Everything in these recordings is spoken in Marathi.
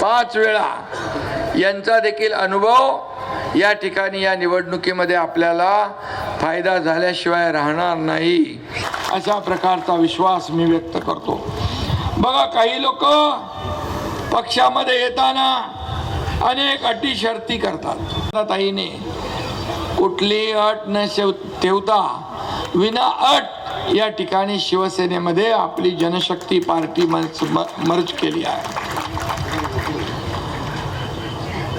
पाच वेळा. यांचा देखील अनुभव या ठिकाणी या निवडणुकीमध्ये आपल्याला फायदा झाल्याशिवाय राहणार नाही. अशा प्रकारचा विश्वास मी व्यक्त करतो. बघा काही लोक पक्षामध्ये येताना अनेक अटी शर्ती करतात. ताईने कुठली अट न शेव ठेवता विना अट या ठिकाणी शिवसेनेमध्ये आपली जनशक्ती पार्टी मर्ज मर्ज केली आहे.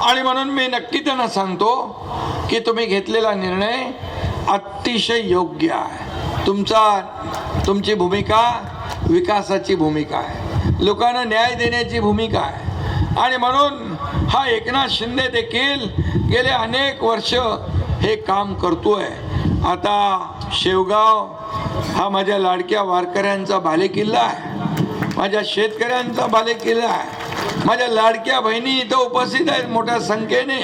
आणि म्हणून मी नक्की त्यांना सांगतो की तुम्ही घेतलेला निर्णय अतिशय योग्य आहे. तुमचा तुमची भूमिका विकासाची भूमिका आहे. लोकांना न्याय देण्याची भूमिका आहे. आणि म्हणून हा एकनाथ शिंदे देखील गेले अनेक वर्ष हे काम करतोय. आता शेवगाव हा माझ्या लाडक्या वारकऱ्यांचा बालेकिल्ला आहे. माझ्या शेतकऱ्यांचा बालेकिल्ला आहे. माझ्या लाडक्या बहिणी इथं उपस्थित आहेत मोठ्या संख्येने.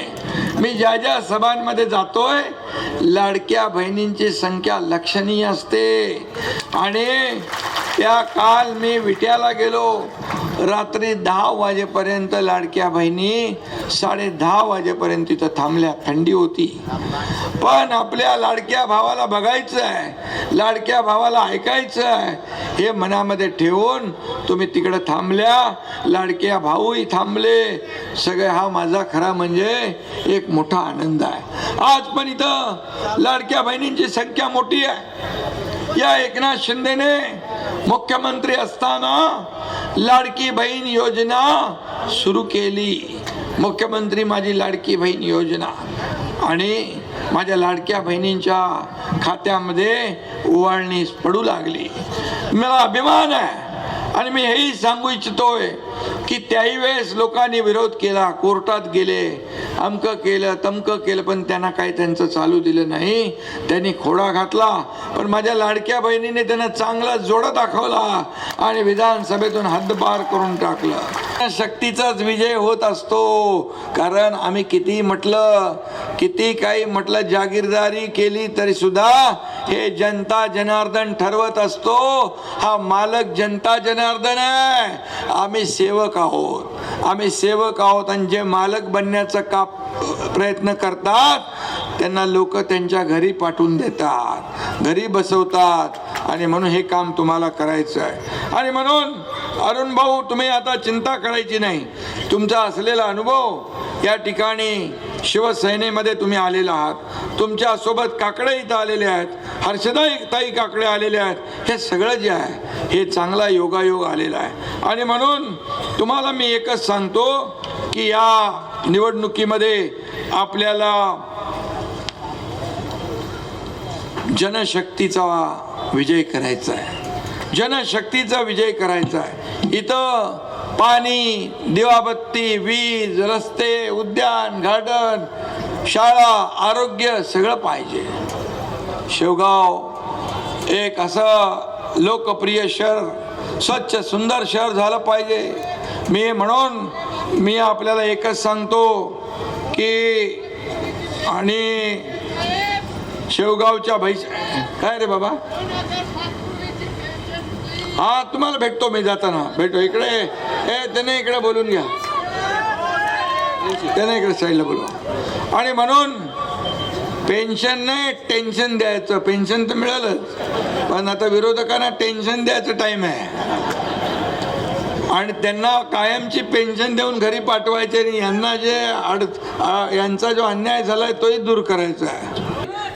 मी ज्या ज्या सभांमध्ये जातोय लाडक्या बहिणींची संख्या लक्षणीय असते. आणि त्या काल मी विट्याला गेलो. रात्री दहा वाजेपर्यंत लाडक्या बहिणी साडे दहा वाजेपर्यंत तिथं थांबल्या थंडी होती. पण आपल्या लाडक्या भावाला बघायचं आहे. लाडक्या भावाला ऐकायचं आहे. हे मनामध्ये ठेवून तुम्ही तिकडं थांबल्या. लाडक्या भाऊही थांबले. सगळे हा माझा खरा म्हणजे एक मोठा आनंद आहे. आज पण इथं लाडक्या बहिणींची संख्या मोठी आहे. या एकनाथ शिंदेने मुख्यमंत्री असताना लाडकी बहीण योजना सुरू केली. मुख्यमंत्री माझी लाडकी बहीण योजना. आणि माझ्या लाडक्या बहिणींच्या खात्यामध्ये उवाळणी पडू लागली. मला अभिमान आहे. आणि मी हेही सांगू इच्छितोय की त्याही वेळेस लोकांनी विरोध केला कोर्टात गेले अमकं केलं तमकं केलं पण त्यांना काही त्यांचं चालू दिलं नाही. त्यांनी खोडा घातला पण माझ्या लाडक्या बहिणीने त्यांना चांगला जोडा दाखवला आणि विधानसभेतून हद्दपार करून टाकलं. शक्तीचाच विजय होत असतो. कारण आम्ही किती म्हटलं किती काही म्हटलं जागीरदारी केली तरी सुद्धा हे जनता जनार्दन ठरवत असतो. हा मालक जनता जनार्दन आहे. आम्ही सेवक आहोत. आम्ही सेवक आहोत आणि जे मालक बनण्याचा का प्रयत्न करतात त्यांना लोक त्यांच्या घरी पाठवून देतात. घरी बसवतात. आणि म्हणून हे काम तुम्हाला करायचं आहे. आणि म्हणून अरुण भाऊ तुम्ही आता चिंता करायची नाही. तुमचा असलेला अनुभव या ठिकाणी शिवसेनेमध्ये तुम्ही आलेला आहात. तुमच्यासोबत काकडे इथं आलेले आहेत हर्षदाई ताई काकडे आलेले आहेत हे सगळं जे आहे हे चांगला योगायोग आलेला आहे. आणि म्हणून तुम्हाला मी एकच सांगतो की या निवडणुकीमध्ये आपल्याला जनशक्तीचा विजय करायचा आहे. जनशक्तीचा विजय करायचा आहे. इथं पाणी दिवाबत्ती वीज रस्ते उद्यान गार्डन शाळा आरोग्य सगळं पाहिजे. शेवगाव एक असं लोकप्रिय शहर स्वच्छ सुंदर शहर झालं पाहिजे. मी म्हणून मी आपल्याला एकच सांगतो की आणि शेवगावच्या भैस काय रे बाबा? हा तुम्हाला भेटतो मी जाताना. भेटतो इकडे. ए त्याने इकडे बोलून घ्या. त्याने इकडे साईडला बोलवा. आणि म्हणून पेन्शन नाही टेन्शन द्यायचं. पेन्शन तर मिळालंच. पण आता विरोधकांना टेन्शन द्यायचं टाइम आहे. आणि त्यांना कायमची पेन्शन देऊन घरी पाठवायचे आणि यांना जे अड यांचा जो अन्याय झालाय तोही दूर करायचा आहे.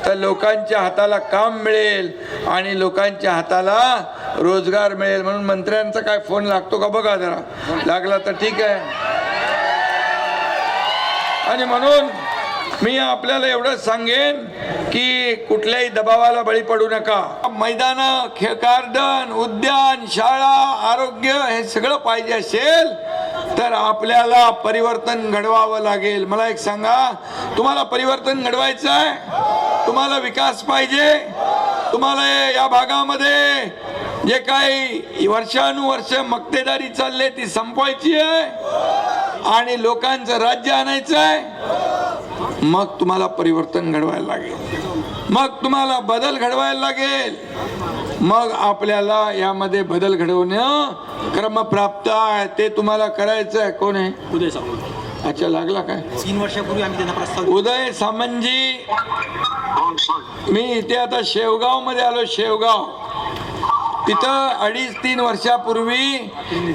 तर लोकांच्या हाताला काम मिळेल आणि लोकांच्या हाताला रोजगार मिळेल म्हणून मंत्र्यांचा काय फोन लागतो का बघा जरा. लागला तर ठीक आहे. आणि म्हणून मी आपल्याला एवढंच सांगेन की कुठल्याही दबावाला बळी पडू नका. मैदान खेळ गार्डन उद्यान शाळा आरोग्य हे सगळं पाहिजे असेल तर आपल्याला परिवर्तन घडवावं लागेल. मला एक सांगा तुम्हाला परिवर्तन घडवायचं आहे? तुम्हाला विकास पाहिजे? तुम्हाला या भागामध्ये जे काही वर्षानुवर्ष मक्तेदारी चालली ती संपवायची आहे. आणि लोकांचं राज्य आणायचं आहे. मग तुम्हाला परिवर्तन घडवायला लागेल. मग तुम्हाला बदल घडवायला लागेल. मग आपल्याला यामध्ये बदल घडवणं क्रमप्राप्त आहे. ते तुम्हाला करायचं आहे. कोण आहे? उदय सामंत. अच्छा लागला काय? तीन वर्षापूर्वी आम्ही त्यांना प्रस्ताव. उदय सामंतजी मी इथे आता शेवगावमध्ये आलो. शेवगाव. तिथं अडीच तीन वर्षापूर्वी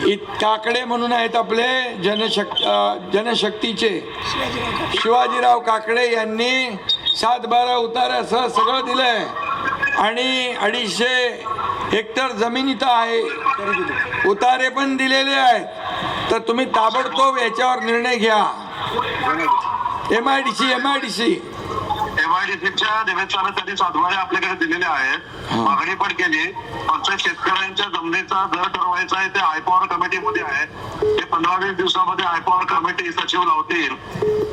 इत- काकडे म्हणून आहेत आपले जनशक् जनशक्तीचे. शिवाजीराव काकडे यांनी सात बारा उतार्यासह सगळं दिलंय. आणि अडीचशे हेक्टर जमीन इथं आहे. उतारे पण दिलेले आहेत. तर तुम्ही ताबडतोब याच्यावर निर्णय घ्या. M I D C M I D C एमआयडीसीच्या निवेदनासाठी सातबारे आपल्याकडे दिलेले आहेत मागणी पण केली. फक्त शेतकऱ्यांच्या जमिनीचा दर ठरवायचा आहे ते हायपॉवर कमिटीमध्ये आहे. ते पंधरा वीस दिवसामध्ये हायपॉवर कमिटी सचिव लावतील.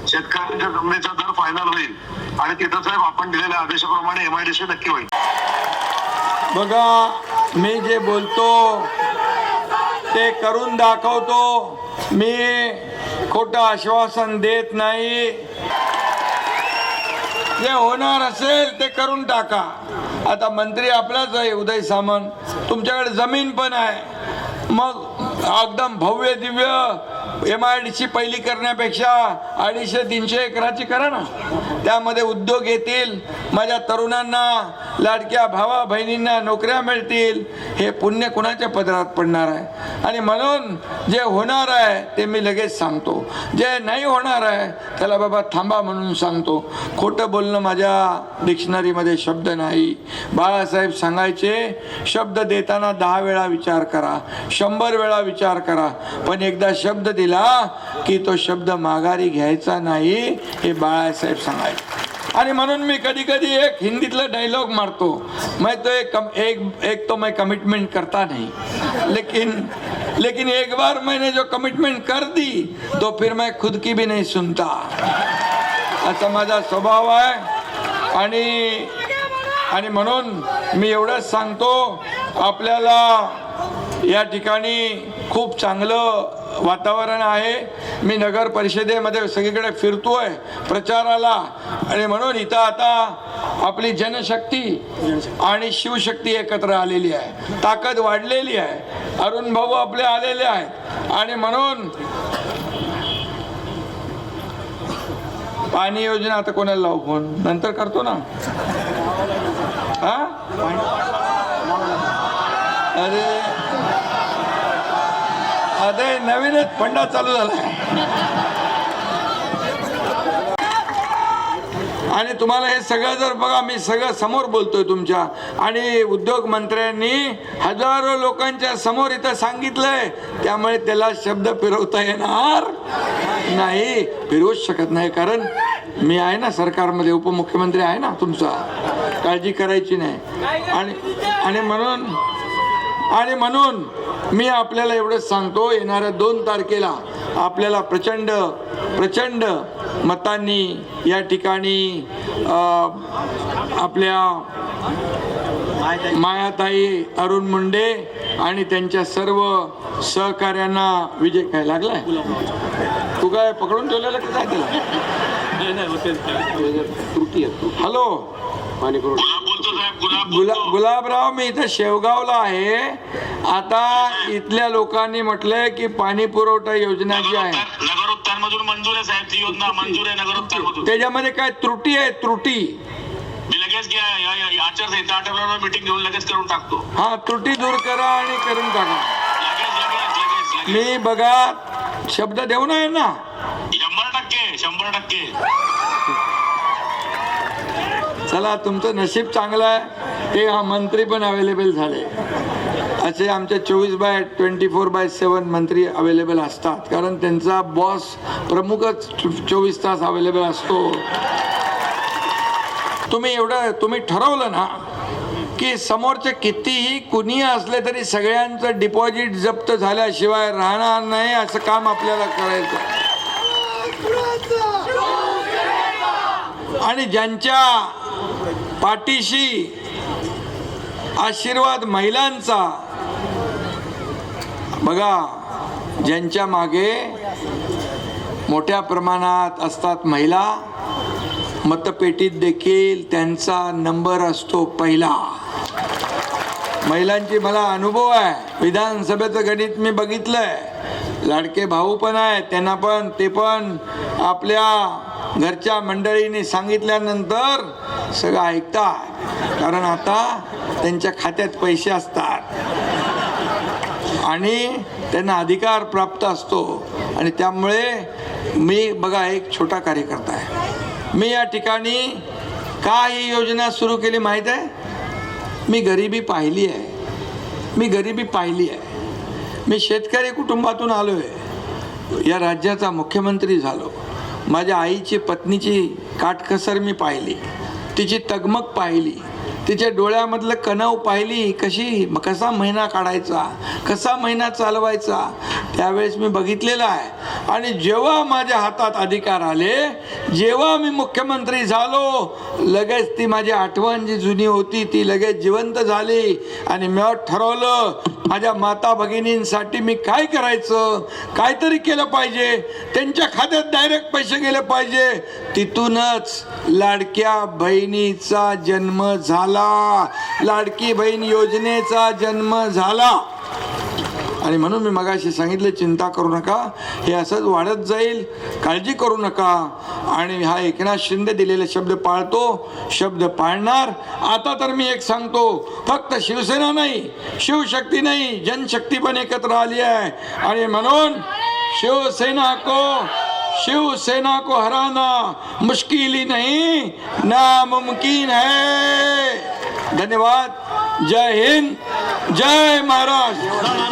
शेतकऱ्यांच्या जमिनीचा दर फायनल होईल. आणि तिथं साहेब आपण दिलेल्या आदेशाप्रमाणे एमआयडीसी नक्की होईल. बघा मी जे बोलतो ते करून दाखवतो. मी खोटं आश्वासन देत नाही. जे होणार असेल ते करून टाका. आता मंत्री आपलाच आहे उदय सामंत. तुमच्याकडे जमीन पण आहे. मग एकदम भव्य Divya M I D C पहिली करण्यापेक्षा अडीचशे तीनशे एकराची करा ना. त्यामध्ये उद्योग येतील. माझ्या तरुणांना लाडक्या भावा बहिणींना नोकऱ्या मिळतील. हे पुण्य कुणाच्या पदरात पडणार आहे? आणि म्हणून जे होणार आहे ते मी लगेच सांगतो. जे नाही होणार आहे त्याला बाबा थांबा म्हणून सांगतो. खोटं बोलणं माझ्या डिक्शनरीमध्ये शब्द नाही. बाळासाहेब सांगायचे शब्द देताना दहा वेळा विचार करा. शंभर वेळा विचार करा. पण एकदा शब्द दिला की तो शब्द माघारी घ्यायचा नाही हे बाळासाहेब सांगायचे. आणि म्हणून मी कधी कधी एक हिंदीतला डायलॉग मारतो. मैं तो एक कम- एक एक तो मैं कमिटमेंट करता नहीं. लेकिन लेकिन एक बार मैंने जो कमिटमेंट कर दी तो फिर मैं खुद की भी नहीं सुनता. असा माझा स्वभाव आहे. आणि आणि म्हणून मी एवढंच सांगतो आपल्याला या ठिकाणी खूप चांगलं वातावरण आहे. मी नगर परिषदेमध्ये सगळीकडे फिरतोय प्रचाराला. आणि म्हणून इथं आता आपली जनशक्ती आणि शिवशक्ती एकत्र आलेली आहे. ताकद वाढलेली आहे. अरुण भाऊ आपले आलेले आहेत. आणि म्हणून पाणी योजना आता कोणाला लावू फोन? नंतर करतो ना. हा? अरे अरे नवीनच फंडा चालू झाला. आणि तुम्हाला हे सगळं जर बघा मी सगळं समोर बोलतोय तुमच्या. आणि उद्योग मंत्र्यांनी हजारो लोकांच्या समोर इथं सांगितलंय. त्यामुळे त्याला शब्द फिरवता येणार नाही. फिरवूच शकत नाही कारण मी आहे ना सरकारमध्ये उपमुख्यमंत्री आहे ना तुमचा. काळजी करायची नाही. आणि आणि म्हणून आणि म्हणून मी आपल्याला एवढंच सांगतो येणाऱ्या दोन तारखेला आपल्याला प्रचंड प्रचंड मतांनी या ठिकाणी आपल्या मायाताई अरुण मुंडे आणि त्यांच्या सर्व सहकार्यांना विजय काय लागलाय तू काय पकडून ठेवलेलं की काय त्याला. हॅलो साहेब गुलाब गुला गुलाबराव मी इथं शेवगावला आहे. आता इथल्या लोकांनी म्हटलंय की पाणी पुरवठा योजना जी आहे नगरोत्थान मधून मंजूर आहे साहेब ती योजना मंजूर आहे नगरोत्थान मधून त्याच्यामध्ये काय त्रुटी आहे? त्रुटी. मी लगेच घ्या या- या- या आचारसंहिता आठवड्यावर मीटिंग घेऊन लगेच करून टाकतो. हा त्रुटी दूर करा आणि करून टाका. लगेच लगेच लगेच लगेच. मी बघा शब्द देऊ नये ना? शंभर टक्के शंभर टक्के. चला तुमचं नशीब चांगलं आहे. ते हा मंत्री पण अवेलेबल झाले. असे आमचे चोवीस by twenty four by seven मंत्री अवेलेबल असतात. कारण त्यांचा बॉस प्रमुखच चोवीस तास अवेलेबल असतो. तुम्ही एवढं तुम्ही ठरवलं ना की समोरचे कितीही कुणी असले तरी सगळ्यांचं डिपॉझिट जप्त झाल्याशिवाय राहणार नाही असं काम आपल्याला करायचं. आणि ज्यांच्या पाठीशी आशीर्वाद महिलांचा. बघा ज्यांच्या मागे मोठ्या प्रमाणात असतात महिला मतपेटीत देखील त्यांचा नंबर असतो पहिला. महिलांची मला अनुभव आहे. विधानसभेचं गणित मी बघितलंय. लाडके भाऊ पण आहेत त्यांना पण ते पण आपल्या घरच्या मंडळीने सांगितल्यानंतर सगळं ऐकतात. कारण आता त्यांच्या खात्यात पैसे असतात. आणि त्यांना अधिकार प्राप्त असतो. आणि त्यामुळे मी बघा एक छोटा कार्यकर्ता आहे. मी या ठिकाणी का ही योजना सुरू केली माहीत आहे? मी गरिबी पाहिली आहे. मी गरिबी पाहिली आहे. मी शेतकरी कुटुंबातून आलो आहे या राज्याचा मुख्यमंत्री झालो. माझ्या आईची पत्नीची काटकसर मी पाहिली. तिची तगमग पाहिली. तिच्या डोळ्यामधलं कणव पाहिली कशी कसा महिना काढायचा कसा महिना चालवायचा त्यावेळेस मी बघितलेला आहे. आणि जेव्हा माझ्या हातात अधिकार आले जेव्हा मी मुख्यमंत्री झालो लगेच ती माझी आठवण जी जुनी होती ती लगेच जिवंत झाली. आणि मी ठरवलं माझ्या माता भगिनींसाठी मी काय करायचं काहीतरी केलं पाहिजे त्यांच्या खात्यात डायरेक्ट पैसे गेले पाहिजे. तिथूनच लाडक्या बहिणीचा जन्म झाला. झाला. लाडकी बहीण योजनेचा जन्म झाला. आणि म्हणून मी मगाशी सांगितलं चिंता करू नका. हे असंच वाढत जाईल. काळजी करू नका. आणि हा एकनाथ शिंदे दिलेले शब्द पाळतो. शब्द पाळणार. आता तर मी एक सांगतो. फक्त शिवसेना नाही शिवशक्ती नाही जनशक्ती पण एकत्र आली आहे. आणि म्हणून शिवसेना को शिवसेना को हराना मुश्किल ही नहीं नामुमकिन है। धन्यवाद। जय हिंद जय महाराष्ट्र।